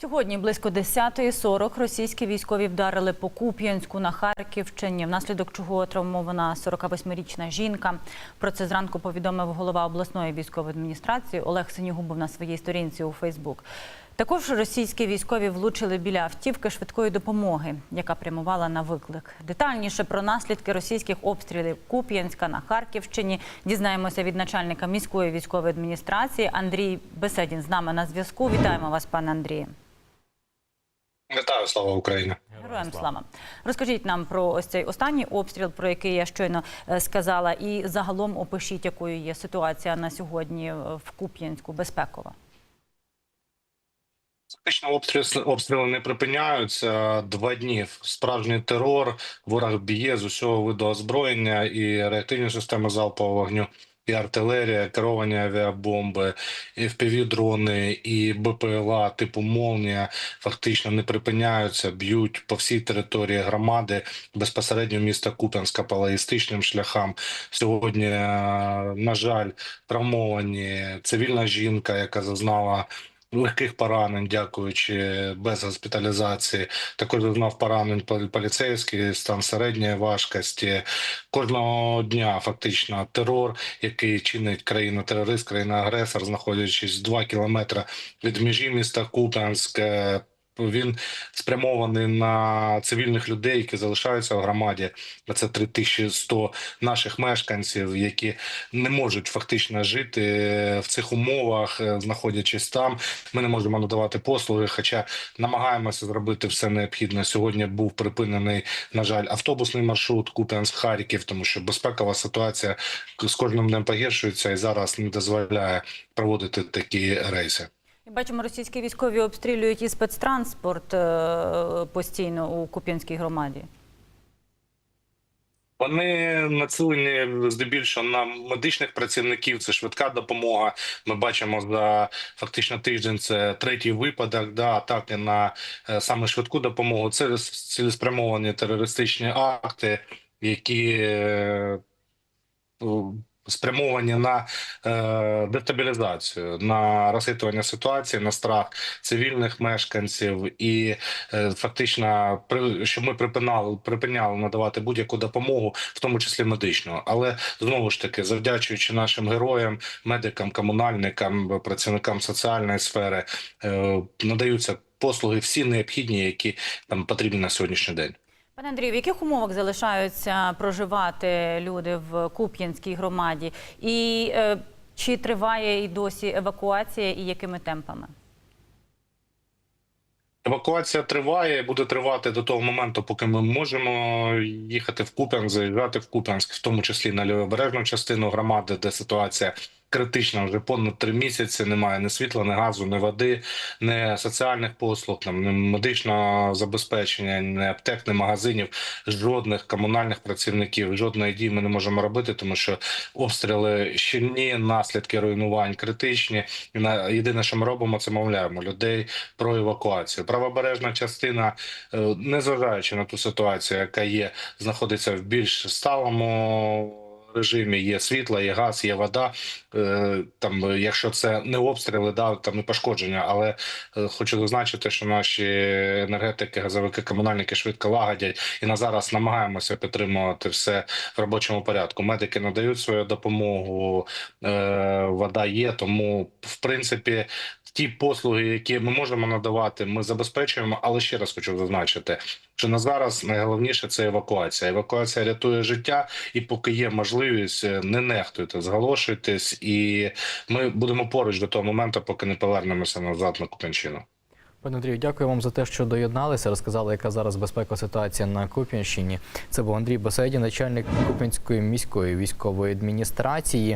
Сьогодні близько 10.40 російські військові вдарили по Куп'янську на Харківщині, внаслідок чого травмована 48-річна жінка. Про це зранку повідомив голова обласної військової адміністрації Олег Синігубов на своїй сторінці у Фейсбук. Також російські військові влучили біля автівки швидкої допомоги, яка прямувала на виклик. Детальніше про наслідки російських обстрілів Куп'янська на Харківщині дізнаємося від начальника міської військової адміністрації Андрій Беседін з нами на зв'язку. Вітаємо вас, пане Андрію. Вітаю, слава Україні. Героям слава. Розкажіть нам про ось цей останній обстріл, про який я щойно е, сказала, і загалом опишіть, якою є ситуація на сьогодні е, в Куп'янську безпекова. Фактично обстріли, обстріли не припиняються. Два дні справжній терор. Ворог б'є з усього виду озброєння і реактивні системи залпового вогню, і артилерія, керовані авіабомби, і FPV-дрони, і БПЛА типу Молнія фактично не припиняються, б'ють по всій території громади безпосередньо міста Куп'янська по логістичним шляхам. Сьогодні, е, на жаль, травмовані цивільна жінка, яка зазнала. Легких поранень, дякуючи без госпіталізації. Також зазнав поранень пол- поліцейський, стан середньої важкості. Кожного дня фактично терор, який чинить країна-терорист, країна-агресор, знаходячись 2 кілометри від межі міста Куп'янськ. Е, Він спрямований на цивільних людей, які залишаються в громаді. Це 3100 наших мешканців, які не можуть фактично жити в цих умовах, е, знаходячись там. Ми не можемо надавати послуги, хоча намагаємося зробити все необхідне. Сьогодні був припинений, на жаль, автобусний маршрут Куп'янськ-Харків, тому що безпекова ситуація з кожним днем погіршується і зараз не дозволяє проводити такі рейси. Бачимо, російські військові обстрілюють і спецтранспорт е, постійно у Куп'янській громаді. Вони націлені здебільшого на медичних працівників. Це швидка допомога. Ми бачимо за фактично тиждень. Це третій випадок. Да, атаки на е, саме швидку допомогу. Це цілеспрямовані терористичні акти, які е, спрямовані на е, дестабілізацію, на розхитування ситуації, на страх цивільних мешканців, і е, фактично при що ми припинали припиняли надавати будь-яку допомогу, в тому числі медичну. Але знову ж таки, завдячуючи нашим героям, медикам, комунальникам, працівникам соціальної сфери, е, надаються послуги всі необхідні, які там потрібні на сьогоднішній день. Пане Андрію, в яких умовах залишаються проживати люди в Куп'янській громаді? І е, чи триває і досі евакуація, і якими темпами? Евакуація триває, буде тривати до того моменту, поки ми можемо їхати в Куп'янськ, заїжджати в Куп'янськ, в тому числі на лівобережну частину громади, де ситуація критична вже понад три місяці. Немає ні світла, ні газу, ні води, ні соціальних послуг, там ні медичного забезпечення, ні аптек, ні магазинів, жодних комунальних працівників, жодної дії ми не можемо робити, тому що обстріли щільні, наслідки руйнувань критичні. І на єдине, що ми робимо, це мовляємо людей про евакуацію. Правобережна частина, е, незважаючи на ту ситуацію, яка є, знаходиться в більш сталому. Режимі є світло, є газ, є вода. Е, Там, якщо це не обстріли, да там не пошкодження. Але е, хочу зазначити, що наші енергетики, газовики, комунальники швидко лагодять, і на зараз намагаємося підтримувати все в робочому порядку. Медики надають свою допомогу, е, вода є. Тому, в принципі, ті послуги, які ми можемо надавати, ми забезпечуємо. Але ще раз хочу зазначити, що на зараз найголовніше це евакуація. Евакуація рятує життя, і поки є можливість, е, не нехтуйте, зголошуйтесь, і ми будемо поруч до того моменту, поки не повернемося назад на Куп'янщину. Пане Андрію, дякую вам за те, що доєдналися. Розказали, яка зараз безпекова ситуація на Куп'янщині. Це був Андрій Беседі, начальник Куп'янської міської військової адміністрації.